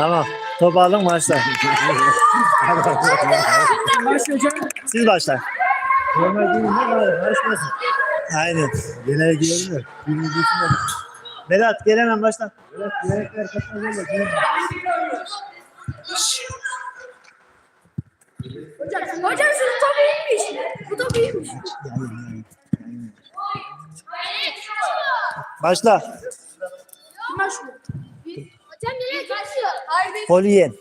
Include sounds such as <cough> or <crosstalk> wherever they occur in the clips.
Tamam. Top alın başla. Siz başlasın. Aynen. Genel. Birincisinden. Berat gel hemen başla. Berat yemekler katına gel. Gel. Hocam, hocam şu top iyiymiş. Bu top iyiymiş. Başla. Kim Hocam nereye kaçıyor? Hayır değil. Poliyen.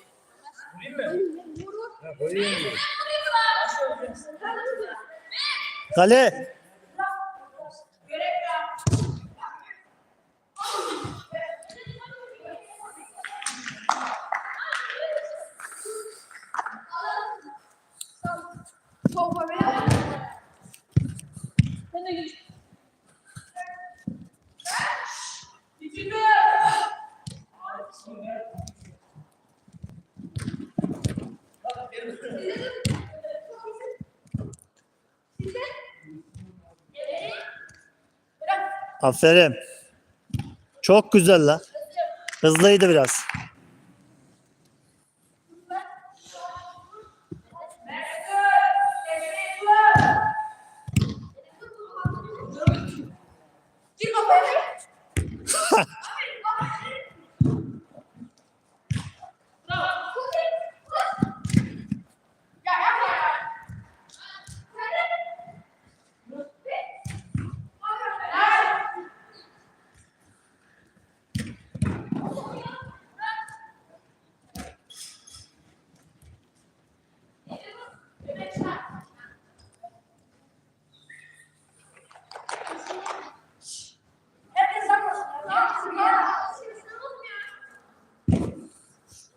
Kale. Topa ver. Sen de git. Aferin. Çok güzel la. Hızlıydı biraz. Gir kafaya. Ya yapma ya. Herkes yapmasın. Yapsın ya.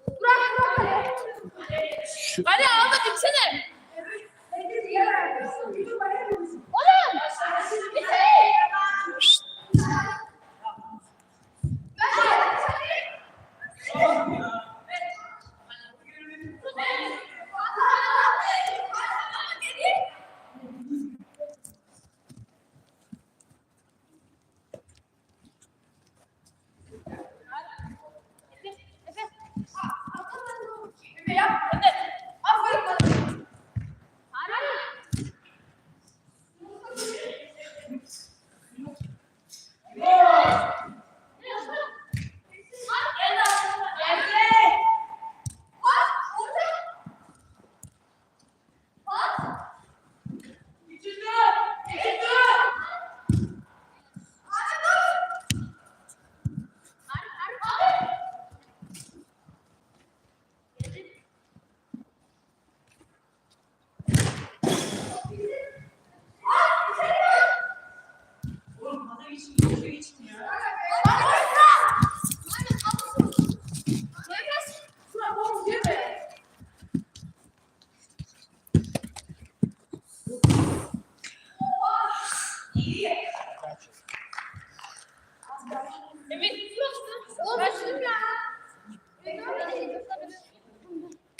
Bırak bırak. Hadi al da gitsene.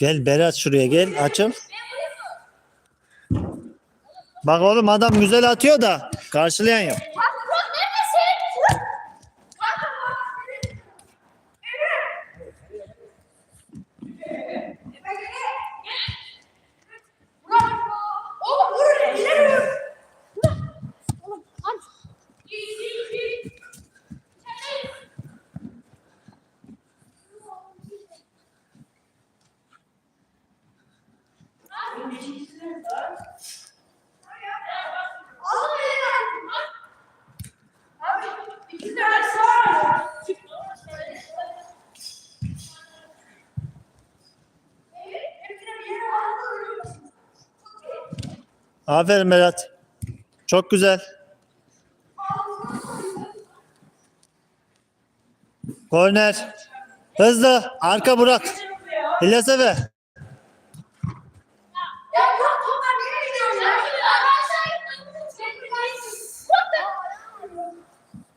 Gel Berat şuraya gel. Açıl. Bak oğlum adam güzel atıyor da karşılayan yok. Oğlum vurur. İleri vur. Oğlum at. Abi iki tane sağ. Aferin Berat. Çok güzel. Korner. Hızlı. Arka Burak. Ya?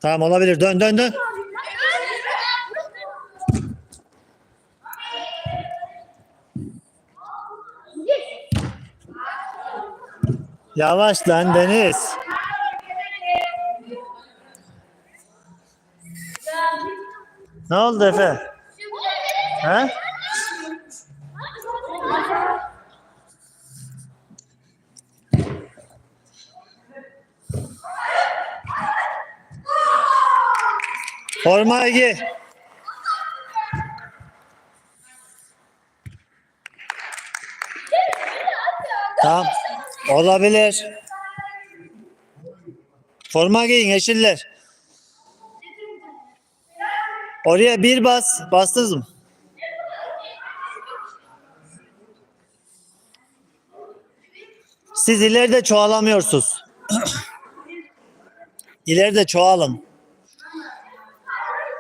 Tamam olabilir. Dön dön dön. Yavaş lan Deniz. Ne oldu Efe? He? Formayı giy. Tamam. Olabilir. Forma giyin yeşiller. Oraya bir bas. Bastınız mı? Siz ileride çoğalamıyorsunuz. <clears throat> ileride çoğalın.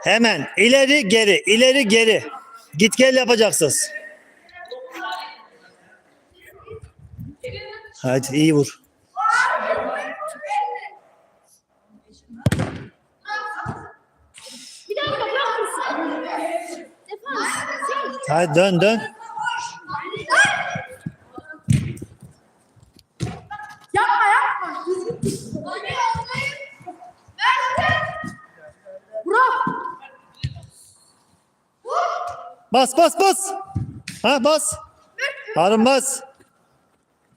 Hemen ileri geri, ileri geri. Git gel yapacaksınız. Hadi iyi vur. Hadi dön dön. Yapma yapma. Burak. Bas bas bas. Ha bas. Harun bas.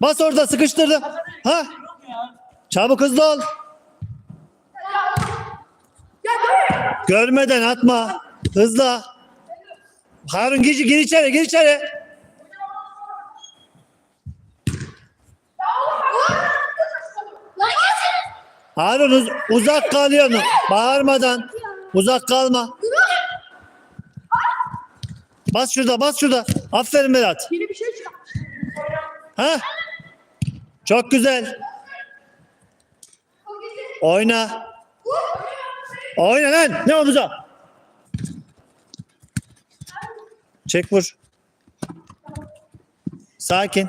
Bas orada sıkıştırdı. Ha? Çabuk hızlı ol. Görmeden atma. Hızlı. Harun gir, gir içeri gir içeri. Harun uz- uzak kalıyorsun. Bağırmadan. Uzak kalma. Bas şurada bas şurada. Aferin Berat. Yeni bir şey çıkar. Ha? Çok güzel. Oyna. Oyna lan. Ne olacak? Çek vur. Sakin.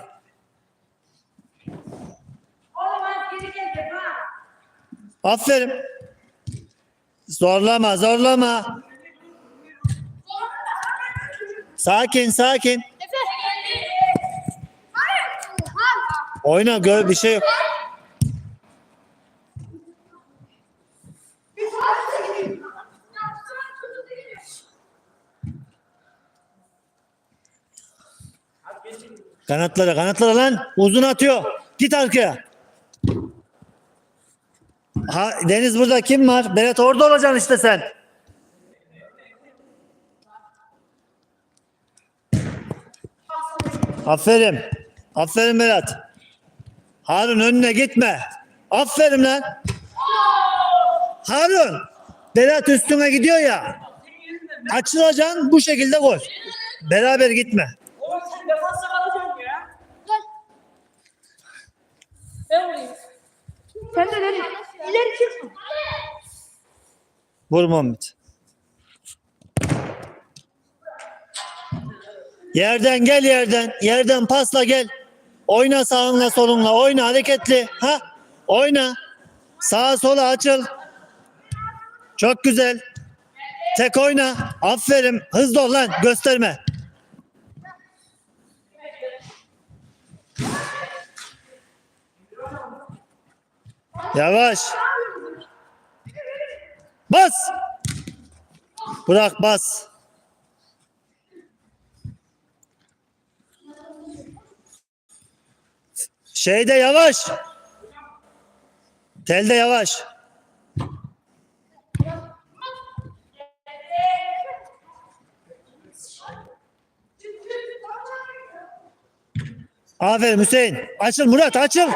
Aferin. Zorlama, zorlama. Sakin, sakin. Oyna, gör bir şey yok. Kanatlara, kanatlara lan. Uzun atıyor. Git arkaya. Ha, Deniz burada kim var? Berat orada olacaksın işte sen. Aferin. Aferin Berat. Harun önüne gitme. Aferin lan. Harun. Berat üstüne gidiyor ya. Açılacaksın bu şekilde koş. Beraber gitme. Oğlum sen defansa kalacaksın ya. Gel. Ben vurayım. Sen de. İleri çıkma. Vur Muhammed. Yerden gel yerden. Yerden pasla gel. Oyna sağınla solunla. Oyna hareketli. Ha? Oyna. Sağa sola açıl. Çok güzel. Tek oyna. Aferin. Hızlı ol lan. Gösterme. Yavaş. Bas. Bırak bas. Şeyde yavaş. Telde yavaş. Aferin Hüseyin. Açıl Murat açıl.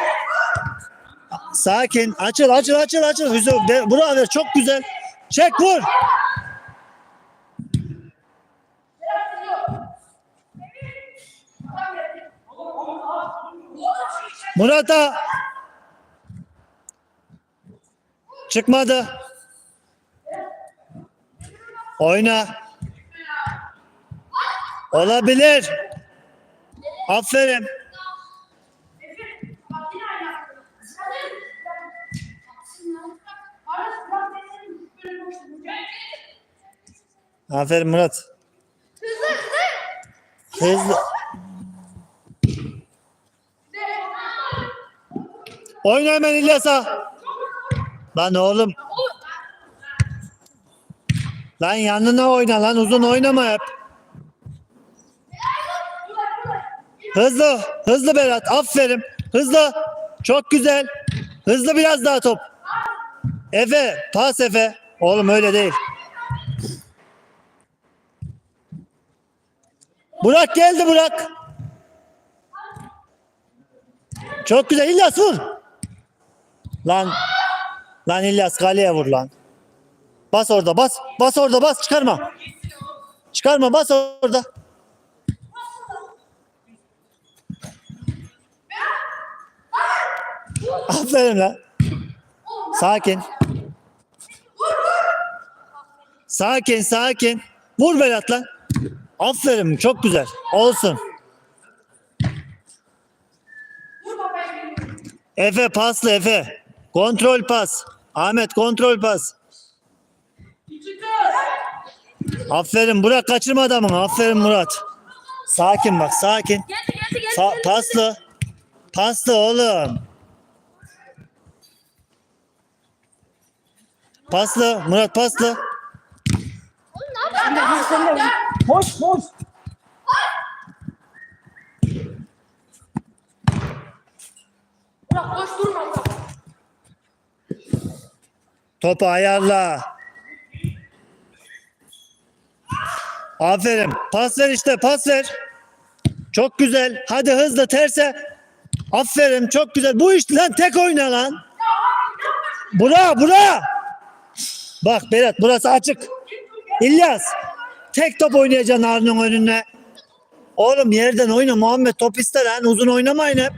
Sakin. Açıl açıl açıl açıl. Hüseyin bravo. Çok güzel. Çek vur. Murat'a. Çıkmadı. Oyna. Olabilir. Aferin. Aferin Murat. Hızlı. Oyna hemen İlyas'a. Lan oğlum. Lan yanına oyna lan uzun oynama hep. Hızlı. Hızlı Berat. Aferin. Hızlı. Çok güzel. Hızlı biraz daha top. Efe. Pas Efe. Oğlum öyle değil. Burak geldi Burak. Çok güzel. İlyas vur. Lan. Lan İlyas kaleye vur lan. Bas orada bas. Bas orada bas. Çıkarma. Çıkarma bas orada. Aferin lan. Sakin. Sakin sakin. Vur Berat lan. Aferin çok güzel. Olsun. Efe paslı Efe. Kontrol pas. Ahmet kontrol pas. Aferin Burak kaçırma adamını. Aferin Murat. Sakin bak sakin. Sa- paslı. Paslı oğlum. Paslı. Murat paslı. Sen de vur sen de vur. Koş durma bırak. Topu ayarla. Aferin. Pas ver işte pas ver. Çok güzel. Hadi hızlı terse. Aferin çok güzel. Bu iş lan tek oyna lan. Bura bura. Bak Berat burası açık. İlyas. Tek top oynayacaksın Harun'un önüne. Oğlum yerden oyna Muhammed top ister lan. Uzun oynamayın hep.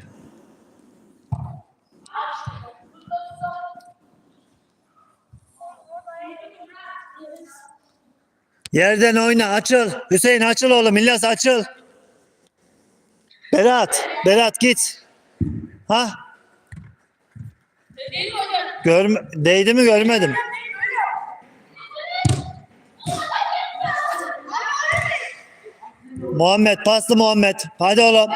Yerden oyna açıl. Hüseyin açıl oğlum. İlyas açıl. Berat. Berat git. Ha? Görme, değdi mi görmedim. Muhammed paslı Muhammed. Hadi oğlum.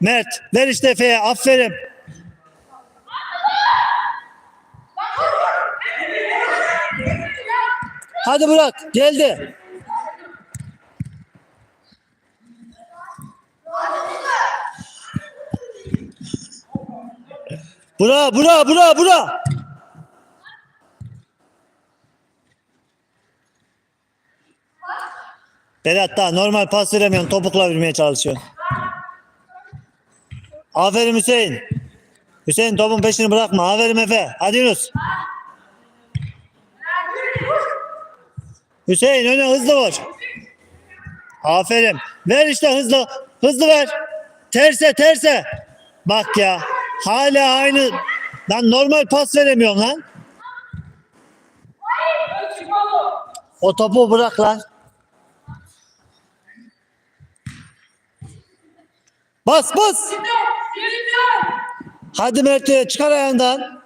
Mert ver işte Efe'ye aferin. Hadi bırak geldi. Bura bura bura bura. Berat daha normal pas veremiyorsun. Topukla vermeye çalışıyorsun. Aferin Hüseyin. Hüseyin topun peşini bırakma. Aferin Efe. Hadi Yunus. Hüseyin öne hızlı vur. Aferin. Ver işte hızlı. Hızlı ver. Terse terse. Bak ya. Hala aynı. Lan normal pas veremiyorsun lan. O topu bırak lan. Bas bas. Hadi Mert çıkar ayağından.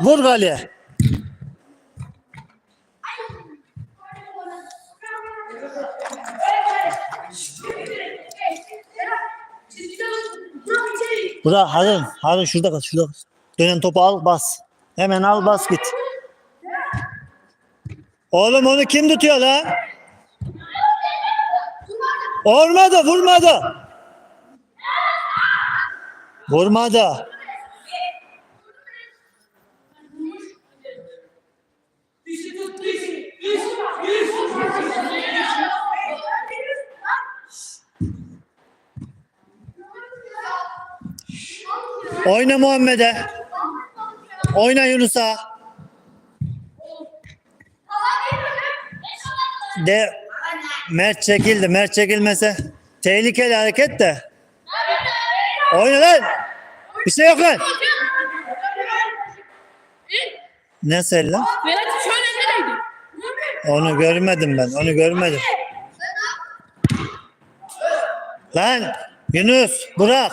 Vur Gali. Bura Harun, Harun şurada kal, şurada kal. Dönen topu al, bas. Hemen al, bas git. Oğlum onu kim tutuyor lan? Olmadı, vurmadı. Vurmadı. Oyna Muhammed'e. Oyna Yunus'a. De Mert çekildi. Mert çekilmese tehlikeli hareket de. Oyna lan. Bir şey yok lan. Lan? Berat şöyle nereydi? Onu görmedim ben. Onu görmedim. Lan Yunus bırak.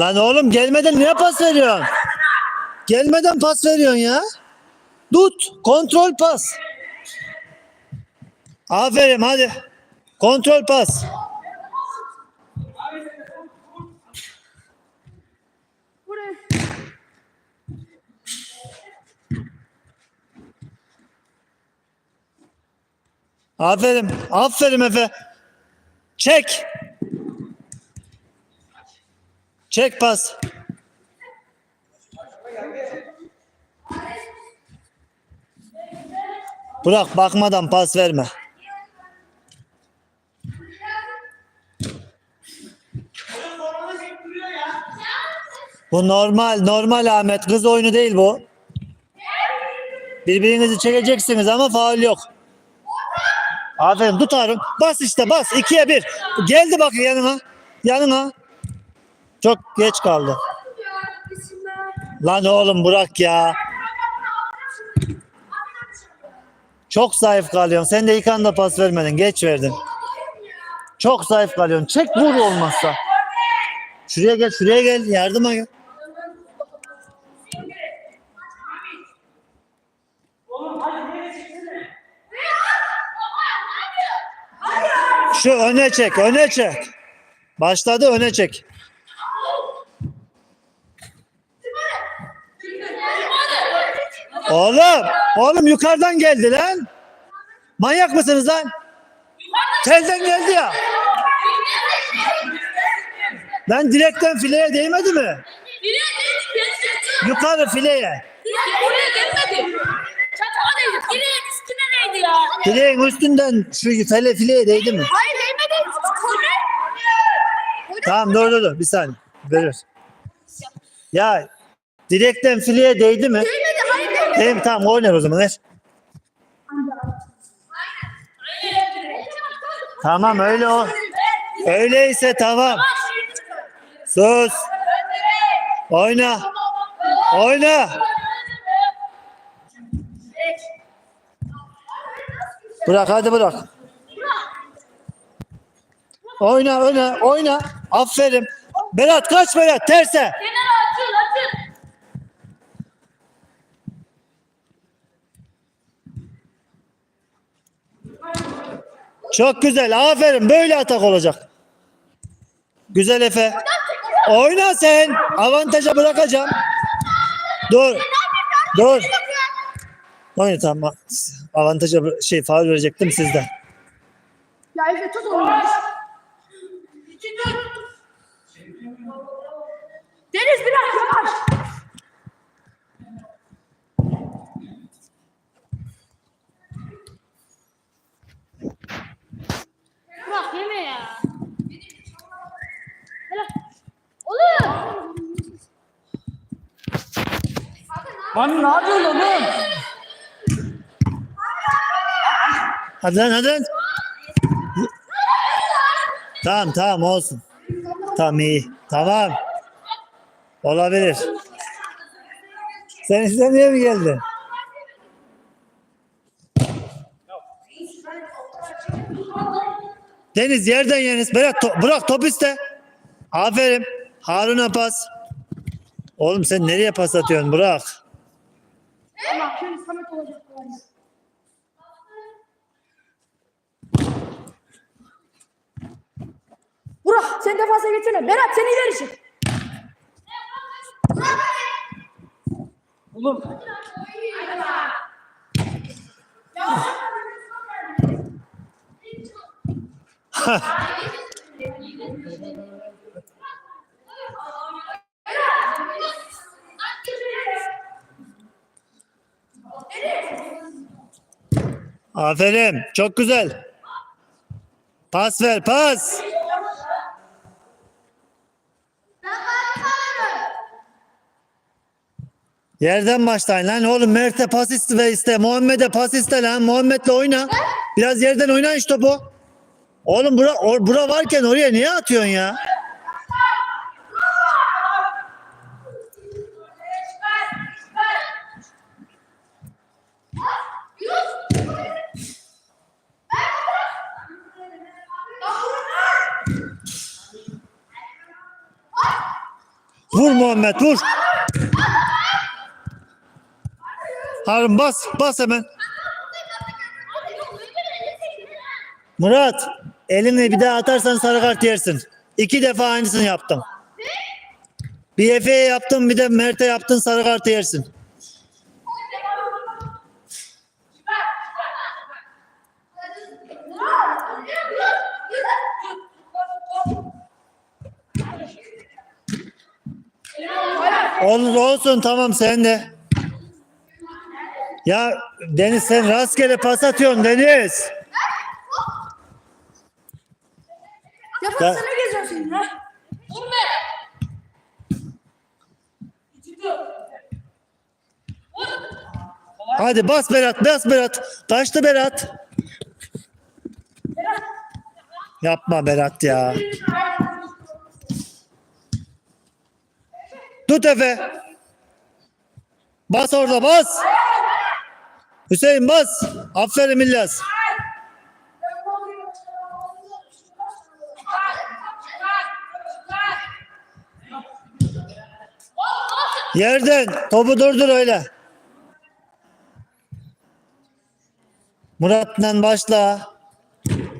Lan oğlum gelmeden niye pas veriyorsun? Gelmeden pas veriyorsun ya. Tut. Kontrol pas. Aferin hadi. Kontrol pas. Aferin. Aferin Efe. Çek. Çek pas. Bırak bakmadan pas verme. Bu normal, normal Ahmet. Kız oyunu değil bu. Birbirinizi çekeceksiniz ama faul yok. Aferin tut Harun. Bas işte bas. ikiye bir. Geldi bak yanına. Yanına. Çok geç kaldı. Lan oğlum bırak ya. Çok zayıf kalıyorsun. Sen de ilk anda pas vermedin. Geç verdin. Çok zayıf kalıyorsun. Çek vur olmazsa. Şuraya gel, şuraya gel. Yardıma gel. Şu öne çek, öne çek. Başladı öne çek. Oğlum, oğlum yukarıdan geldi lan. Manyak mısınız lan? Telden geldi ya. Lan direkten fileye değmedi mi? Yukarı fileye. Oraya gelmedi. Çatala değdi. Direğin üstüne neydi ya? Direğin üstünden şu file fileye değdi mi? Hayır değmedi. Tamam dur dur dur bir saniye. Verir. Ya direkten fileye değdi mi? Değil mi? Tamam oynar o zaman ver. Tamam öyle o. Öyleyse tamam. Sus. Oyna. Oyna. Bırak hadi bırak. Oyna oyna oyna. Aferin. Berat kaç Berat terse. Çok güzel. Aferin. Böyle atak olacak. Güzel Efe. Oyna sen. Avantaja bırakacağım. Dur. Dur. Oyna tamam. Avantaja şey faul verecektim sizden. Ya Efe tut onu. Deniz biraz yavaş. Bırak yeme ya. Helal. Oğlum. Lan ne yapıyorsun oğlum? Hadi lan hadi lan. Tamam tamam olsun. Tamam iyi. Tamam. Olabilir. Sen istemeye mi geldin? Deniz yerden Yeniz. Bırak, to- bırak top iste. Aferin. Harun'a pas. Oğlum sen nereye pas atıyorsun? Bırak. Tamam şimdi Samet olacak. Burak sen defansa geçsene. Berat sen ileri çık. Oğlum. <laughs> Aferin. Çok güzel. Pas ver pas. Yerden başlayın lan oğlum Mert'e pas iste ve iste. Muhammed'e pas iste lan. Muhammed'le oyna. Biraz yerden oyna işte topu. Oğlum bura, or, bura varken oraya niye atıyorsun ya? Vur Muhammed vur. Harun bas bas hemen. Murat elini bir daha atarsan sarı kart yersin. İki defa aynısını yaptım. Bir Efe'ye yaptın bir de Mert'e yaptın sarı kartı yersin. Olur olsun tamam sen de. Ya Deniz sen rastgele pas atıyorsun Deniz. Defansına geziyorsun ha. Hadi bas Berat bas Berat. Kaçtı Berat. Yapma Berat ya. Tut Efe. Bas orada bas. Hüseyin bas. Aferin İlyas. Yerden topu durdur öyle. Murat'la başla.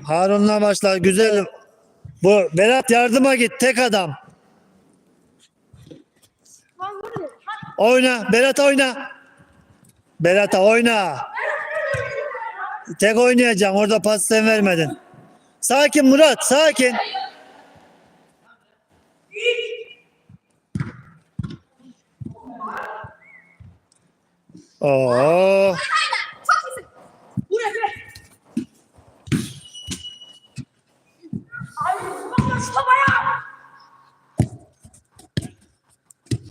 Harun'la başla. Güzel. Bu Berat yardıma git. Tek adam. Oyna. Berat oyna. Berat'a oyna. Tek oynayacaksın. Orada pas sen vermedin. Sakin Murat. Sakin. Mustafa'ya.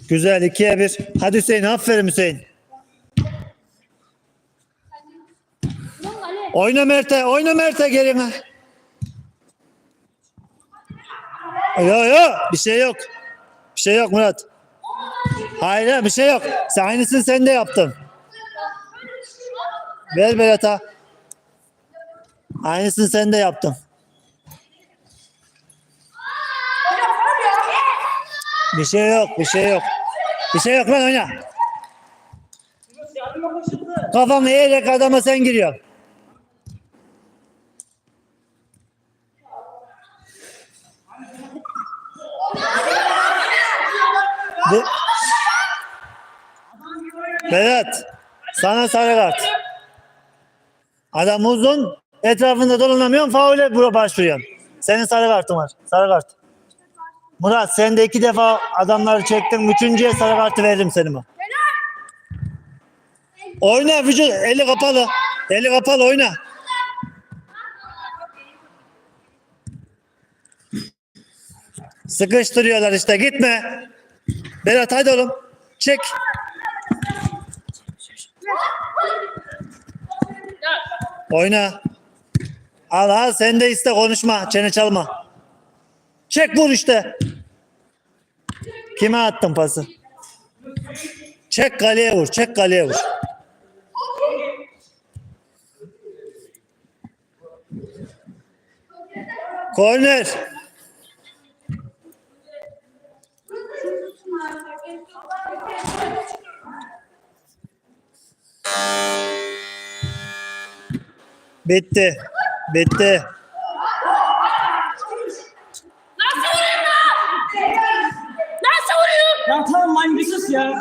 Güzel. ikiye bir. Hadi Hüseyin. Aferin Hüseyin. Oyna Mert'e. Oyna Mert'e gerine. Yok yok. Bir şey yok. Bir şey yok Murat. Hayır bir şey yok. Sen aynısını sen de yaptın. Ver Berat'a. Aynısını sen de yaptın. Bir şey yok, bir şey yok. Bir şey yok lan oyna. Kafamı eğerek adama sen giriyorsun. Bu... Berat, sana sarı kart. Adam uzun, etrafında dolanamıyorsun, faule bura başvuruyorsun. Senin sarı kartın var, sarı kart. Murat sen de iki defa adamları çektin, üçüncüye sarı kartı veririm senin bu. Oyna vücut, eli kapalı. Eli kapalı oyna. Sıkıştırıyorlar işte gitme. Berat hadi oğlum. Çek. Oyna. Al al sen de iste konuşma. Çene çalma. Çek vur işte. Kime attın pası? Çek kaleye vur. Çek kaleye vur. Korner. Bitti. Bitti. Nasıl vurayım lan? Nasıl vurayım? Ya tamam lan bir sus ya.